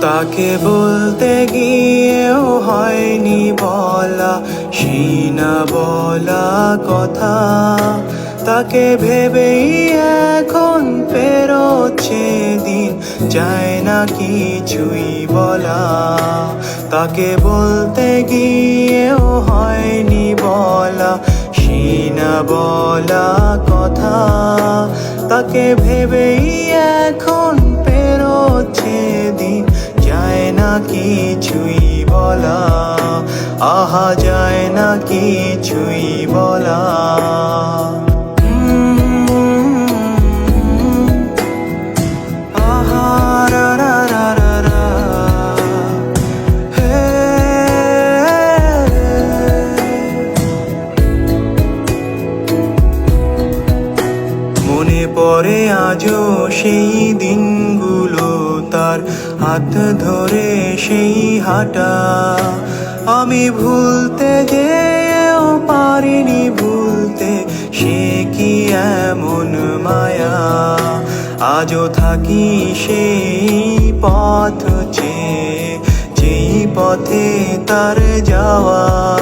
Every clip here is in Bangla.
তাকে বলতে গিয়েও হয়নি বলা, সেই বলা কথা। তাকে ভেবেই এখন পেরোচ্ছে দিন যায় না কিছুই বলা। তাকে বলতে গিয়েও হয়নি বলা, সেই বলা কথা। তাকে ভেবেই এখন আহা যায় না কিছুই বলা আহা রা রা রা রা রা। পড়ে আজও সেই দিনগুলো, তার হাত ধরে সেই হাঁটা আমি ভুলতে যেও পারিনি ভুলতে, সে কি এমন মায়া? আজও থাকি সেই পথ চেয়ে, যেই পথে তার যাওয়া।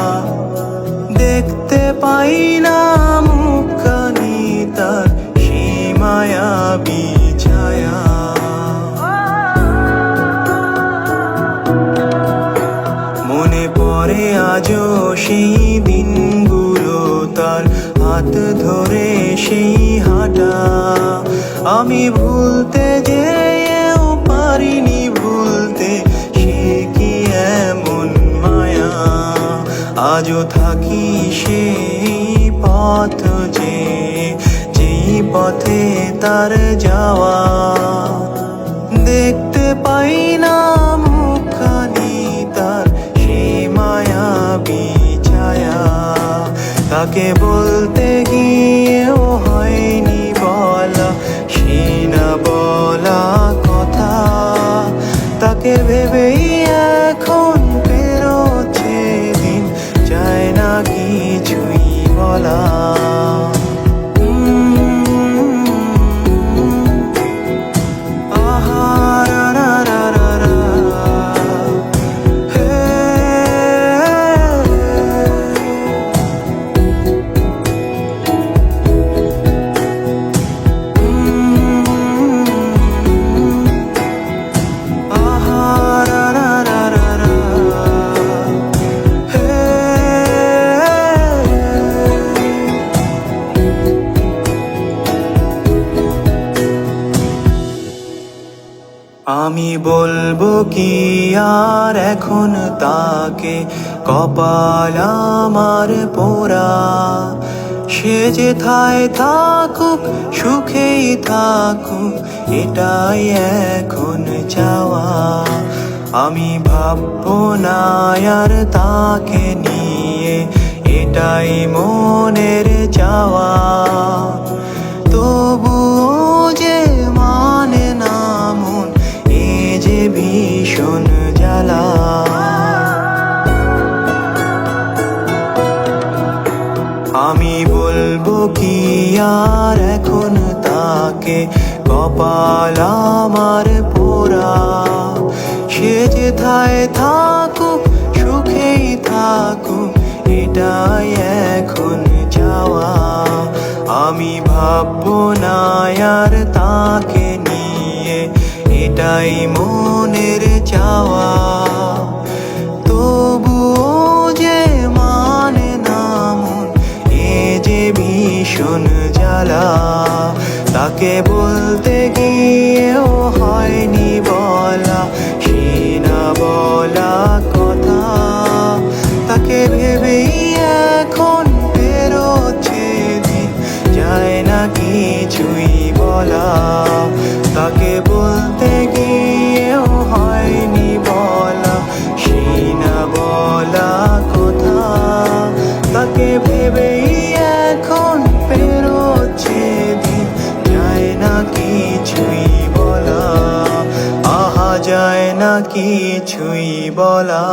সেই দিনগুলো তার হাত ধরে সেই হাঁটা। আমি ভুলতে যেও পারিনি, ভুলতে সে কি এমন মায়া? আজও থাকি সেই পথ যে, যেই পথে তার যাওয়া। বলতে গিয়েও হয়নি বলা না বলা কথা। তাকে ভেবেই এখন আমি বলব কি আর এখন তাকে? কপাল আমার পোড়া। সে যে থায় থাকুক, সুখেই থাকুক, এটাই এখন চাওয়া। আমি ভাববো না আর তাকে নিয়ে, এটাই মনের চাওয়া। তবুও আমি বলব কি আর এখন তাকে? কপাল আমার পোড়া। সে যে থায় থাকুক, সুখেই থাকুক, এটাই এখন চাওয়া। আমি ভাববো না আর তাকে নিয়ে, এটাই মনের চাওয়া। তাকে বলতে গিয়েও হয়নি বলা না বলা কথা। তাকে ভেবেই এখন বেরোচ্ছে যায় না কিছুই বলা। তাকে যায় না কিছুই বলা।